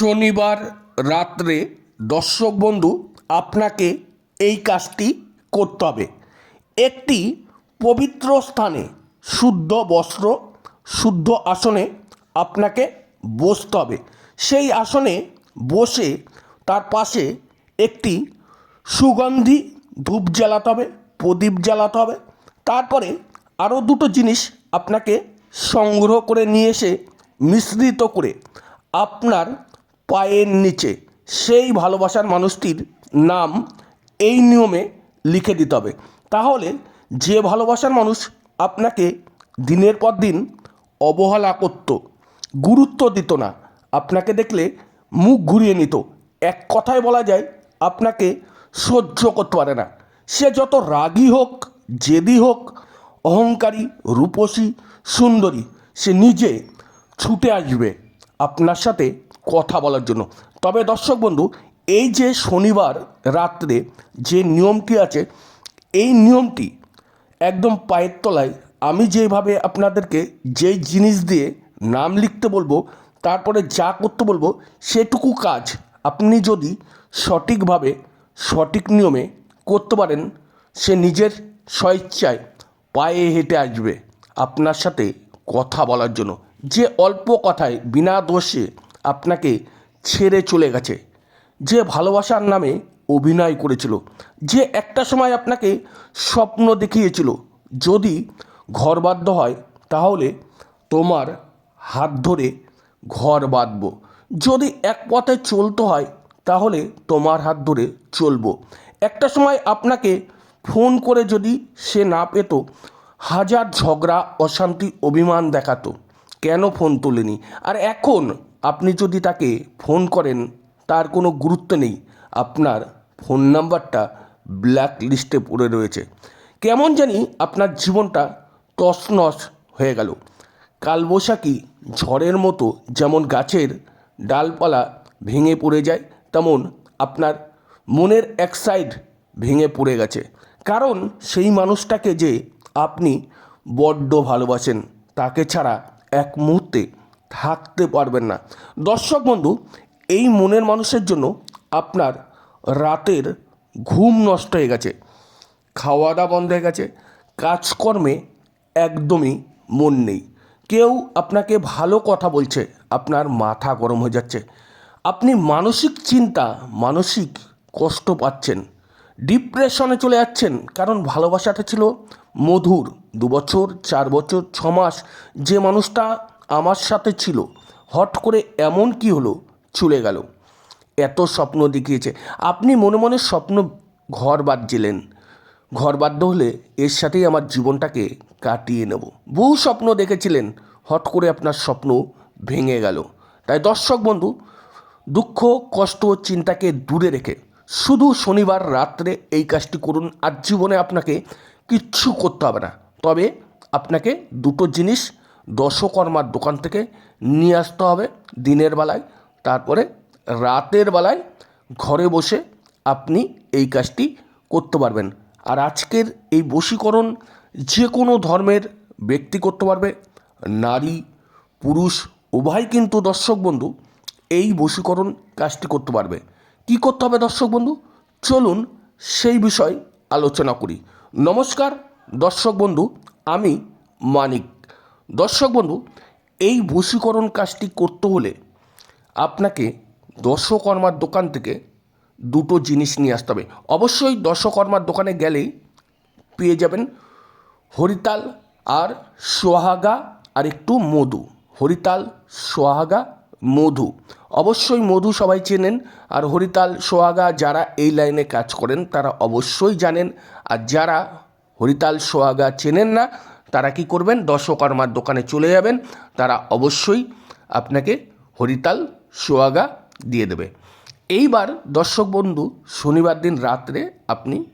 শনিবার রাত্রে দর্শক বন্ধু, আপনাকে এই কাজটি করতে হবে। একটি পবিত্র স্থানে শুদ্ধ বস্ত্র, শুদ্ধ আসনে আপনাকে বসতে হবে। সেই আসনে বসে তার পাশে একটি সুগন্ধি ধূপ জ্বালাতে হবে, প্রদীপ জ্বালাতে হবে। তারপরে আরও দুটো জিনিস আপনাকে সংগ্রহ করে নিয়ে এসে মিশ্রিত করে আপনার পায়ের নিচে। সেই ভালোবাসার মানুষটির নাম এই নিয়মে লিখে দিতে হবে। তাহলে যে ভালোবাসার মানুষ আপনাকে দিনের পর দিন অবহেলা করত, গুরুত্ব দিত না, আপনাকে দেখলে মুখ ঘুরিয়ে নিত। এক কথায় বলা যায়, আপনাকে সহ্য করতে পারে না। সে যত রাগী হোক, জেদি হোক, অহংকারী, রূপসী, সুন্দরী, সে নিজে ছুটে আসবে। আপনার সাথে কথা বলার জন্য। তবে দর্শক বন্ধু, এই যে শনিবার রাত্রে যে নিয়মটি আছে, এই নিয়মটি একদম পায়ের তলায়। আমি যেভাবে আপনাদেরকে যেই জিনিস দিয়ে নাম লিখতে বলব, তারপরে যা করতে বলব, সেটুকু কাজ আপনি যদি সঠিকভাবে সঠিক নিয়মে করতে পারেন, সে নিজের স্বইচ্ছায় পায়ে হেঁটে আসবে আপনার সাথে কথা বলার জন্য। যে অল্প কথায়, বিনা দোষে আপনাকে ছেড়ে চলে গেছে। যে ভালোবাসার নামে অভিনয় করেছিল, যে একটা সময় আপনাকে স্বপ্ন দেখিয়েছিল, যদি ঘরবাধ্য হয়, তাহলে তোমার হাত ধরে ঘর বাঁধব। যদি এক পথে চলতে হয়, তাহলে তোমার হাত ধরে চলবো। একটা সময় আপনাকে ফোন করে যদি সে না পেত, হাজার ঝগড়া, অশান্তি, অভিমান দেখাতো। কেন ফোন তোলেনি? আর এখন আপনি যদি তাকে ফোন করেন, তার কোনো গুরুত্ব নেই। আপনার ফোন নাম্বারটা ব্ল্যাক লিস্টে পড়ে রয়েছে। কেমন জানি আপনার জীবনটা তছনছ হয়ে গেল। কালবৈশাখী ঝড়ের মতো যেমন গাছের ডালপালা ভেঙে পড়ে যায়, তেমন আপনার মনের এক সাইড ভেঙে পড়ে গেছে। কারণ সেই মানুষটাকে যে আপনি বড্ড ভালোবাসেন, তাকে ছাড়া এক মুহূর্তে থাকতে পারবেন না। দর্শক বন্ধু, এই মনের মানুষের জন্য আপনার রাতের ঘুম নষ্ট হয়ে গেছে খাওয়া দাওয়া বন্ধ হয়ে গেছে, কাজকর্মে একদমই মন নেই। কেউ আপনাকে ভালো কথা বলছে, আপনার মাথা গরম হয়ে যাচ্ছে। আপনি মানসিক চিন্তা, মানসিক কষ্ট পাচ্ছেন, ডিপ্রেশনে চলে যাচ্ছেন, কারণ ভালোবাসাটা ছিল মধুর। দু বছর, চার বছর, ছ মাস যে মানুষটা আমার সাথে ছিল। হট করে এমন কি হলো? চলে গেল। এত স্বপ্ন দেখিয়েছে। আপনি মনে মনে স্বপ্ন ঘর বাঁধছিলেন। ঘর বাধ্য হলে এর সাথেই আমার জীবনটাকে কাটিয়ে নেব। বহু স্বপ্ন দেখেছিলেন। হট করে আপনার স্বপ্ন ভেঙে গেল। তাই দর্শক বন্ধু, দুঃখ, কষ্ট, চিন্তাকে দূরে রেখে শুধু শনিবার রাত্রে এই কাজটি করুন। আর জীবনে আপনাকে কিচ্ছু করতে হবে না। তবে আপনাকে দুটো জিনিস দশকর্মার দোকান থেকে নিয়ে আসতে হবে দিনের বেলায়। তারপরে রাতের বেলায় ঘরে বসে আপনি এই কাজটি করতে পারবেন। আর আজকের এই বশীকরণ যে কোনো ধর্মের ব্যক্তি করতে পারবে। নারী, পুরুষ, উভয় কিন্তু দর্শক বন্ধু এই বশীকরণ কাজটি করতে পারবে। কি করতে হবে দর্শক বন্ধু? চলুন সেই বিষয় আলোচনা করি। নমস্কার দর্শক বন্ধু, আমি মানিক। দর্শক বন্ধু, এই বশীকরণ কাজটি করতে হলে আপনাকে দর্শকর্মার দোকান থেকে দুটো জিনিস নিয়ে আসতে হবে। অবশ্যই দর্শকর্মার দোকানে গেলেই পেয়ে যাবেন হরিতাল আর সোহাগা আর একটু মধু। হরিতাল, সোহাগা, মধু। অবশ্যই মধু সবাই চেনেন আর হরিতাল, সোহাগা যারা এই লাইনে কাজ করেন তারা অবশ্যই জানেন। আর যারা হরিতাল, সোহাগা চেনেন না তারা কি করবেন? দর্শকর্মার দোকানে চলে যাবেন। তারা অবশ্যই আপনাকে হরিতাল, সোহাগা দিয়ে দেবে। এইবার দর্শক বন্ধু, শনিবার দিন রাত্রে আপনি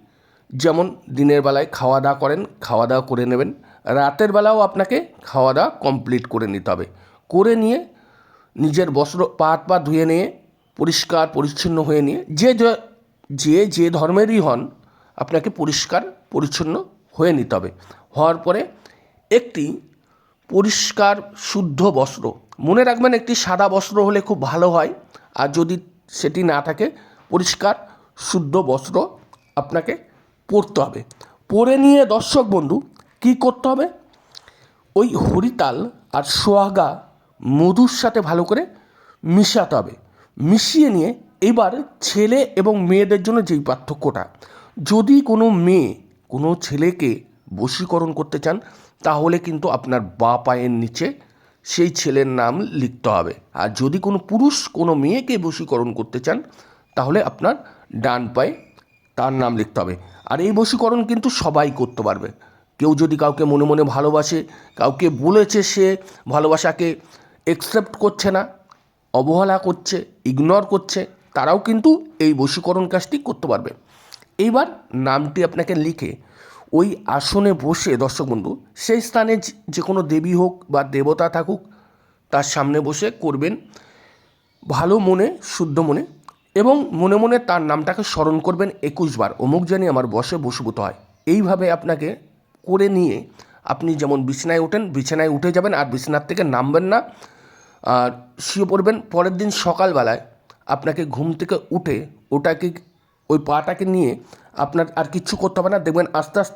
যেমন দিনের বেলায় খাওয়া দাওয়া করেন, খাওয়া দাওয়া করে নেবেন। রাতের বেলাও আপনাকে খাওয়া দাওয়া কমপ্লিট করে নিতে হবে। করে নিয়ে নিজের বস্ত্র পা হাত পা ধুয়ে নিয়ে, পরিষ্কার, পরিচ্ছন্ন হয়ে নিয়ে যে- যে যে ধর্মেরই হন, আপনাকে পরিষ্কার, পরিচ্ছন্ন হয়ে নিতে হবে। হওয়ার পরে একটি পরিষ্কার, শুদ্ধ বস্ত্র। মনে রাখবেন একটি সাদা বস্ত্র হলে খুব ভালো হয়। আর যদি সেটি না থাকে, পরিষ্কার, শুদ্ধ বস্ত্র আপনাকে পরতে হবে। পরে নিয়ে দর্শক বন্ধু, কী করতে হবে? ওই হরিতাল আর সোহাগা মধুর সাথে ভালো করে মিশাতে হবে। মিশিয়ে নিয়ে এবার ছেলে এবং মেয়েদের জন্য যেই পার্থক্যটা, যদি কোনো মেয়ে কোনো ছেলেকে বশীকরণ করতে চান, তাহলে কিন্তু আপনার বা পায়ের নিচে সেই ছেলের নাম লিখতে হবে। আর যদি কোনো পুরুষ কোনো মেয়েকে বশীকরণ করতে চান, তাহলে আপনার ডান পায়ে তার নাম লিখতে হবে। আর এই বশীকরণ কিন্তু সবাই করতে পারবে। কেউ যদি কাউকে মনে মনে ভালোবাসে, কাউকে বলেছে সে ভালোবাসাকে একসেপ্ট করছে না, অবহেলা করছে ইগনোর করছে, তারাও কিন্তু এই বশীকরণ কাজটি করতে পারবে। এইবার নামটি আপনাকে লিখে ওই আসনে বসে, দর্শক বন্ধু, সেই স্থানে যে- কোনো দেবী হোক বা দেবতা থাকুক, তার সামনে বসে করবেন ভালো মনে, শুদ্ধ মনে এবং মনে মনে তার নামটাকে স্মরণ করবেন একুশ বার। অমুক জানি আমার বসে বসীভূত হয়। এইভাবে আপনাকে করে নিয়ে আপনি যেমন বিছানায় ওঠেন, বিছানায় উঠে যাবেন আর বিছানার থেকে নামবেন না। আর শুয়ে পড়বেন। পরের দিন সকালবেলায় আপনাকে ঘুম থেকে উঠে ওটাকে, ওই পাটাকে নিয়ে আপনার আর কিচ্ছু করতে হবে না। দেখবেন আস্তে আস্তে